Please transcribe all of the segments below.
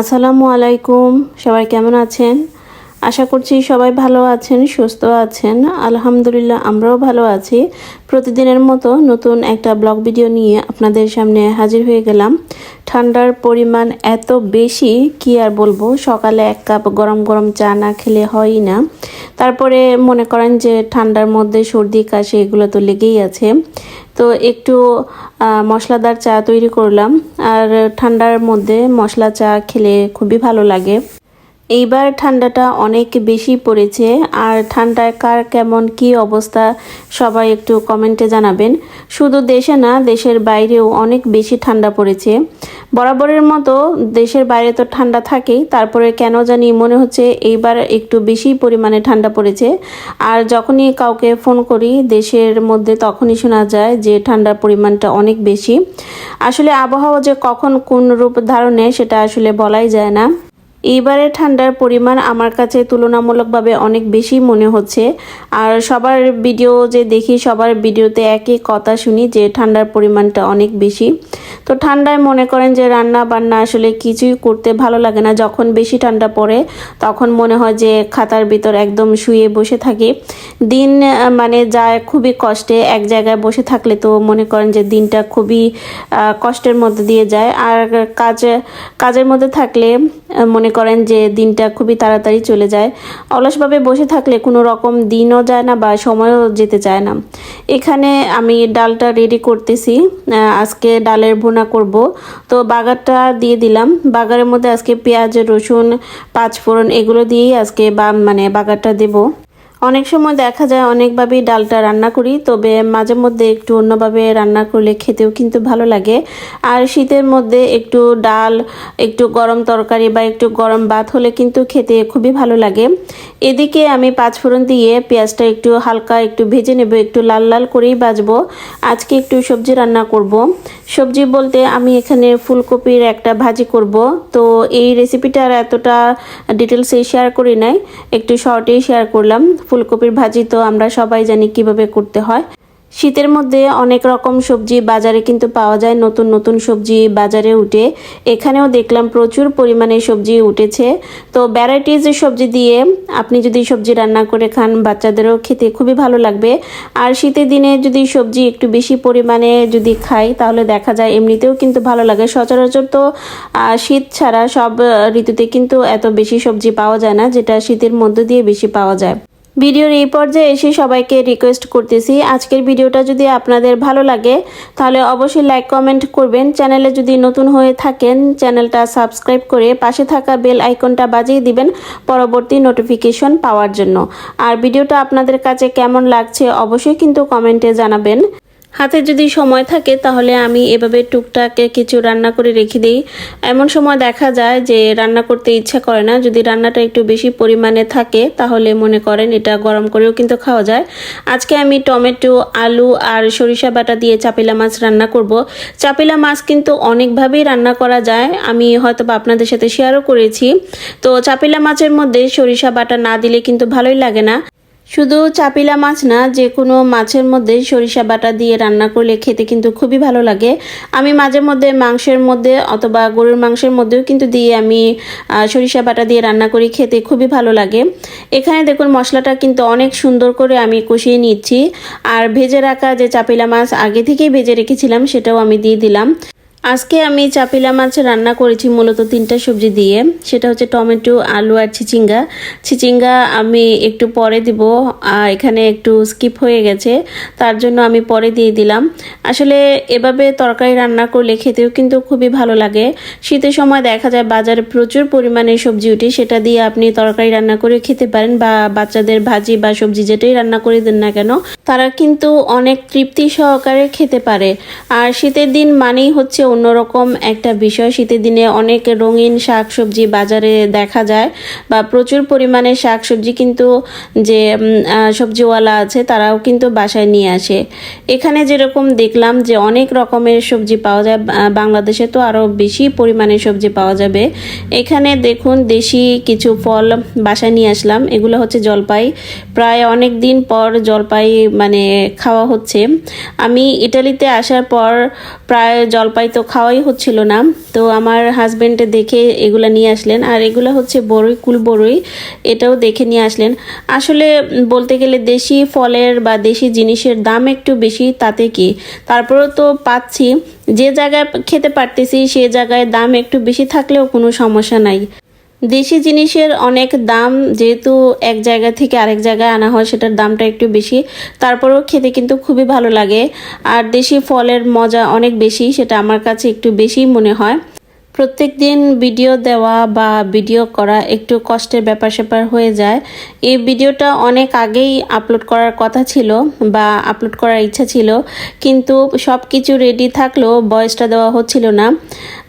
আসসালামু আলাইকুম, সবাই কেমন আছেন? আশা করছি সবাই ভালো আছেন, সুস্থ আছেন। আলহামদুলিল্লাহ, আমরাও ভালো আছি। প্রতিদিনের মতো নতুন একটা ব্লগ ভিডিও নিয়ে আপনাদের সামনে হাজির হয়ে গেলাম। ঠান্ডার পরিমাণ এত বেশি, কি আর বলব? সকালে এক কাপ গরম গরম চা না খেলে হয়ই না। তারপরে মনে করেন যে ঠান্ডার মধ্যে সর্দি, কাশি এগুলো তো লেগেই আছে। তো একটু মশলাদার চা তৈরি করলাম। আর ঠান্ডার মধ্যে মশলা চা খেলে খুবই ভালো লাগে। এইবার ঠান্ডাটা অনেক বেশি পড়েছে, আর ঠান্ডায় কার কেমন কি অবস্থা সবাই একটু কমেন্টে জানাবেন। শুধু দেশে না, দেশের বাইরেও অনেক বেশি ঠান্ডা পড়েছে। বরাবরের মতো দেশের বাইরে তো ঠান্ডা থাকেই, তারপরে কেন জানি মনে হচ্ছে এইবার একটু বেশি পরিমাণে ঠান্ডা পড়েছে। আর যখনই কাউকে ফোন করি, দেশের মধ্যে তখনই শোনা যায় যে ঠান্ডার পরিমাণটা অনেক বেশি। আসলে আবহাওয়া যে কখন কোন রূপ ধারণে সেটা আসলে বলাই যায় না। এইবারে ঠান্ডার পরিমাণ আমার কাছে তুলনামূলকভাবে অনেক বেশি মনে হচ্ছে। আর সবার ভিডিও যে দেখি সবার ভিডিওতে একই কথা শুনি যে ঠান্ডার পরিমাণটা অনেক বেশি। তো ঠান্ডায় মনে করেন যে রান্না বান্না আসলে কিছুই করতে ভালো লাগে না। যখন বেশি ঠান্ডা পড়ে তখন মনে হয় যে খাতার ভিতর একদম শুয়ে বসে থাকি। দিন মানে যায় খুবই কষ্টে এক জায়গায় বসে থাকলে তো মনে করেন যে দিনটা খুবই কষ্টের মধ্যে দিয়ে যায়। আর কাজ কাজের মধ্যে থাকলে আহ, মনে করেন যে দিনটা খুবই তাড়াতাড়ি চলে যায়। অলসভাবে বসে থাকলে কোনো রকম দিনও যায় না বা সময়ও যেতে চায় না। এখানে আমি ডালটা রেডি করতেছি। আজকে ডালের ভুনা করব। তো বাগারটা দিয়ে দিলাম। বাগারের মধ্যে আজকে পেঁয়াজ, রসুন, পাঁচফোড়ন এগুলো দিয়েই আজকে বা মানে বাগারটা দেবো। অনেক সময় দেখা যায় অনেকভাবেই ডালটা রান্না করি, তবে মাঝে মধ্যে একটু অন্যভাবে রান্না করলে খেতেও কিন্তু ভালো লাগে। আর শীতের মধ্যে একটু ডাল, একটু গরম তরকারি বা একটু গরম ভাত হলে কিন্তু খেতে খুবই ভালো লাগে। এদিকে আমি পাঁচফোড়ন দিয়ে পেঁয়াজটা একটু হালকা একটু ভেজে নেব, একটু লাল লাল করেই ভাজবো। আজকে একটু সবজি রান্না করব। সবজি বলতে আমি এখানে ফুলকপির একটা ভাজি করব। তো এই রেসিপিটা আর এতটা ডিটেলসে শেয়ার করি নাই, একটু শর্টেই শেয়ার করলাম। ফুলকপির ভাজি তো আমরা সবাই জানি কীভাবে করতে হয়। শীতের মধ্যে অনেক রকম সবজি বাজারে কিন্তু পাওয়া যায়। নতুন নতুন সবজি বাজারে উঠে। এখানেও দেখলাম প্রচুর পরিমাণে সবজি উঠেছে। তো ভ্যারাইটিজ সবজি দিয়ে আপনি যদি সবজি রান্না করে খান, বাচ্চাদেরও খেতে খুবই ভালো লাগবে। আর শীতের দিনে যদি সবজি একটু বেশি পরিমাণে যদি খাই, তাহলে দেখা যায় এমনিতেও কিন্তু ভালো লাগে। সচরাচর তো শীত ছাড়া সব ঋতুতে কিন্তু এত বেশি সবজি পাওয়া যায় না, যেটা শীতের মধ্য দিয়ে বেশি পাওয়া যায়। ভিডিওর এই পর্যায়ে এসে সবাইকে রিকোয়েস্ট করতেছি। আজকের ভিডিওটা যদি আপনাদের ভালো লাগে, তাহলে অবশ্যই লাইক কমেন্ট করবেন। চ্যানেলে যদি নতুন হয়ে থাকেন, চ্যানেলটা সাবস্ক্রাইব করে পাশে থাকা বেল আইকনটা বাজিয়ে দিবেন পরবর্তী নোটিফিকেশন পাওয়ার জন্য। আর ভিডিওটা আপনাদের কাছে কেমন লাগছে, অবশ্যই কিন্তু কমেন্টে জানাবেন। হাতে যদি সময় থাকে তাহলে আমি এভাবে টুকটাক কিছু রান্না করে রেখে দিই। এমন সময় দেখা যায় যে রান্না করতে ইচ্ছা করে না। যদি রান্নাটা একটু বেশি পরিমাণে থাকে তাহলে মনে করেন এটা গরম করেও কিন্তু খাওয়া যায়। আজকে আমি টমেটো, আলু আর সরিষা বাটা দিয়ে চাপিলা মাছ রান্না করব। চাপিলা মাছ কিন্তু অনেকভাবেই রান্না করা যায়। আমি হয়তো বা আপনাদের সাথে শেয়ারও করেছি। তো চাপিলা মাছের মধ্যে সরিষা বাটা না দিলে কিন্তু ভালোই লাগে না। শুধু চাপিলা মাছ না, যে কোনো মাছের মধ্যে সরিষা বাটা দিয়ে রান্না করলে খেতে কিন্তু খুবই ভালো লাগে। আমি মাঝে মধ্যে মাংসের মধ্যে অথবা গরুর মাংসের মধ্যেও কিন্তু দিয়ে আমি সরিষা বাটা দিয়ে রান্না করি, খেতে খুবই ভালো লাগে। এখানে দেখুন মশলাটা কিন্তু অনেক সুন্দর করে আমি কষিয়ে নিচ্ছি। আর ভেজে রাখা যে চাপিলা মাছ আগে থেকেই ভেজে রেখেছিলাম, সেটাও আমি দিয়ে দিলাম। আজকে আমি চাপিলা মাছ রান্না করেছি, মূলত তিনটা সবজি দিয়ে। সেটা হচ্ছে টমেটো, আলু আর চিচিঙ্গা চিচিঙ্গা আমি একটু পরে দিব এখানে একটু স্কিপ হয়ে গেছে, তার জন্য আমি পরে দিয়ে দিলাম। আসলে এভাবে তরকারি রান্না করলে খেতেও কিন্তু খুবই ভালো লাগে। শীতের সময় দেখা যায় বাজারে প্রচুর পরিমাণে সবজি উঠে, সেটা দিয়ে আপনি তরকারি রান্না করে খেতে পারেন, বা বাচ্চাদের ভাজি বা সবজি যেটাই রান্না করে দেন না কেন, তারা কিন্তু অনেক তৃপ্তি সহকারে খেতে পারে। আর শীতের দিন মানেই হচ্ছে অন্যরকম একটা বিষয়। শীতের দিনে অনেক রঙিন শাক সবজি বাজারে দেখা যায় বা প্রচুর পরিমাণে শাক সবজি কিন্তু যে সবজিওয়ালা আছে তারাও কিন্তু বাসায় নিয়ে আসে। এখানে যেরকম দেখলাম যে অনেক রকমের সবজি পাওয়া যায় বাংলাদেশে তো আরও বেশি পরিমাণে সবজি পাওয়া যাবে। এখানে দেখুন দেশি কিছু ফল বাসায় নিয়ে আসলাম। এগুলো হচ্ছে জলপাই। প্রায় অনেক দিন পর জলপাই মানে খাওয়া হচ্ছে। আমি ইটালিতে আসার পর প্রায় জলপাই তো তো খাওয়াই হচ্ছিল না। তো আমার হাজব্যান্ডে দেখে এগুলা নিয়ে আসলেন। আর এগুলো হচ্ছে বড়ই কুল বড়ই এটাও দেখে নিয়ে আসলেন। আসলে বলতে গেলে দেশি ফলের বা দেশি জিনিসের দাম একটু বেশি, তাতে কি? তারপরেও তো পাচ্ছি। যে জায়গায় খেতে পারতেছি, সে জায়গায় দাম একটু বেশি থাকলেও কোনো সমস্যা নাই। দেশি জিনিসের অনেক দাম যেহেতু এক জায়গা থেকে আরেক জায়গায় আনা হয়, সেটার দামটা একটু বেশি। তারপরেও খেতে কিন্তু খুবই ভালো লাগে। আর দেশি ফলের মজা অনেক বেশি, সেটা আমার কাছে একটু বেশিই মনে হয়। প্রত্যেক দিন ভিডিও দেওয়া বা ভিডিও করা একটু কষ্টের ব্যাপার স্যাপার হয়ে যায়। এই ভিডিওটা অনেক আগেই আপলোড করার কথা ছিল বা আপলোড করার ইচ্ছা ছিল, কিন্তু সব কিছু রেডি থাকলেও বয়সটা দেওয়া হচ্ছিল না।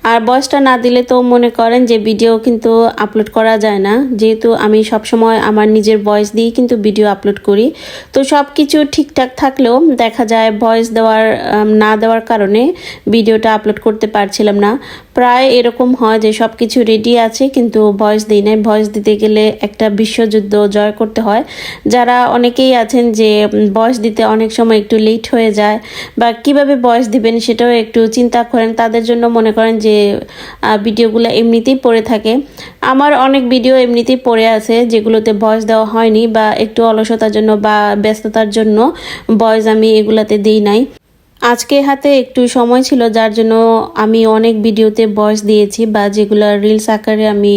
আর বয়সটা না দিলে তো মনে করেন যে ভিডিও কিন্তু আপলোড করা যায় না। যেহেতু আমি সবসময় আমার নিজের ভয়েস দিয়েই কিন্তু ভিডিও আপলোড করি। তো সব কিছু ঠিকঠাক থাকলেও দেখা যায় ভয়েস দেওয়ার, না দেওয়ার কারণে ভিডিওটা আপলোড করতে পারছিলাম না। প্রায় এরকম হয় যে সব কিছু রেডি আছে, কিন্তু ভয়েস দিই নাই। ভয়েস দিতে গেলে একটা বিশ্বযুদ্ধ জয় করতে হয়। যারা অনেকেই আছেন যে ভয়েস দিতে অনেক সময় একটু লেট হয়ে যায় বা কীভাবে ভয়েস দিবেন সেটাও একটু চিন্তা করেন। তাদের জন্য মনে করেন যে ভিডিওগুলো এমনিতেই পড়ে থাকে। আমার অনেক ভিডিও এমনিতেই পড়ে আছে যেগুলোতে ভয়েস দেওয়া হয়নি বা একটু অলসতার জন্য বা ব্যস্ততার জন্য ভয়েস আমি এগুলাতে দিই নাই। আজকে হাতে একটু সময় ছিল, যার জন্য আমি অনেক ভিডিওতে ভয়েস দিয়েছি বা যেগুলো রিলস আকারে আমি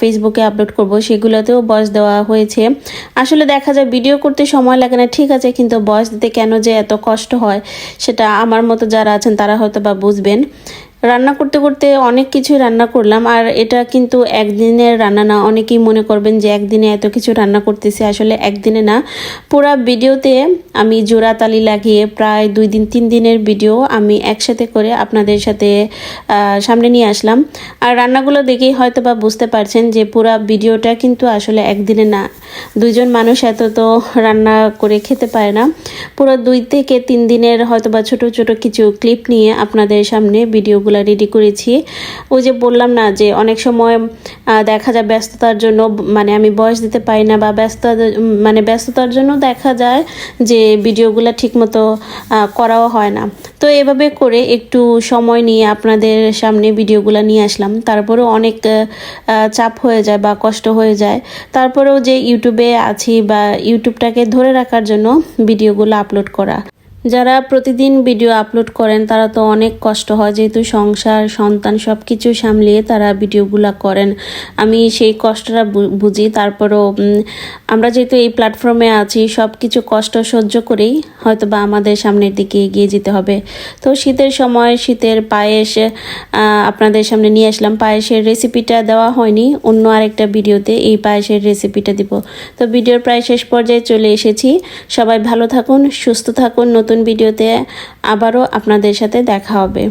ফেসবুকে আপলোড করব, সেগুলোতেও ভয়েস দেওয়া হয়েছে। আসলে দেখা যায় ভিডিও করতে সময় লাগে না, ঠিক আছে, কিন্তু বয়স দিতে কেন যে এত কষ্ট হয়, সেটা আমার মতো যারা আছেন তারা হয়তো বা বুঝবেন। রান্না করতে করতে অনেক কিছুই রান্না করলাম, আর এটা কিন্তু একদিনের রান্না না। অনেকেই মনে করবেন যে একদিনে এত কিছু রান্না করতেছি, আসলে একদিনে না। পুরা ভিডিওতে আমি জোড়া তালি লাগিয়ে প্রায় দুই দিন, তিন দিনের ভিডিও আমি একসাথে করে আপনাদের সাথে সামনে নিয়ে আসলাম। আর রান্নাগুলো দেখেই হয়তো বা বুঝতে পারছেন যে পুরা ভিডিওটা কিন্তু আসলে একদিনে না। দুইজন মানুষ এত তো রান্না করে খেতে পারে না। পুরো দুই থেকে তিন দিনের হয়তো বা ছোটো ছোটো কিছু ক্লিপ নিয়ে আপনাদের সামনে ভিডিওগুলো রেডি করেছি। ওই যে বললাম না যে অনেক সময় দেখা যায় ব্যস্ততার জন্য মানে আমি বয়স দিতে পারি না বা ব্যস্ত মানে ব্যস্ততার জন্য দেখা যায় যে ভিডিওগুলো ঠিকমতো করাও হয় না। তো এভাবে করে একটু সময় নিয়ে আপনাদের সামনে ভিডিওগুলো নিয়ে আসলাম। তারপরেও অনেক চাপ হয়ে যায় বা কষ্ট হয়ে যায়। তারপরেও যে ইউটিউবে আছি বা ইউটিউবটাকে ধরে রাখার জন্য ভিডিওগুলো আপলোড করা। যারা প্রতিদিন ভিডিও আপলোড করেন, তারা তো অনেক কষ্ট হয়। যেহেতু সংসার, সন্তান সব কিছু সামলিয়ে তারা ভিডিওগুলো করেন। আমি সেই কষ্টটা বুঝি। তারপরও আমরা যেহেতু এই প্ল্যাটফর্মে আছি সব কিছু কষ্ট সহ্য করেই হয়তো বা আমাদের সামনের দিকে এগিয়ে যেতে হবে। তো শীতের সময় শীতের পায়েস আপনাদের সামনে নিয়ে আসলাম। পায়েসের রেসিপিটা দেওয়া হয়নি। অন্য আরেকটা ভিডিওতে এই পায়েসের রেসিপিটা দিব। তো ভিডিওর প্রায় শেষ পর্যায়ে চলে এসেছি। সবাই ভালো থাকুন, সুস্থ থাকুন। নতুন ভিডিওতে আবারও আপনাদের সাথে দেখা হবে।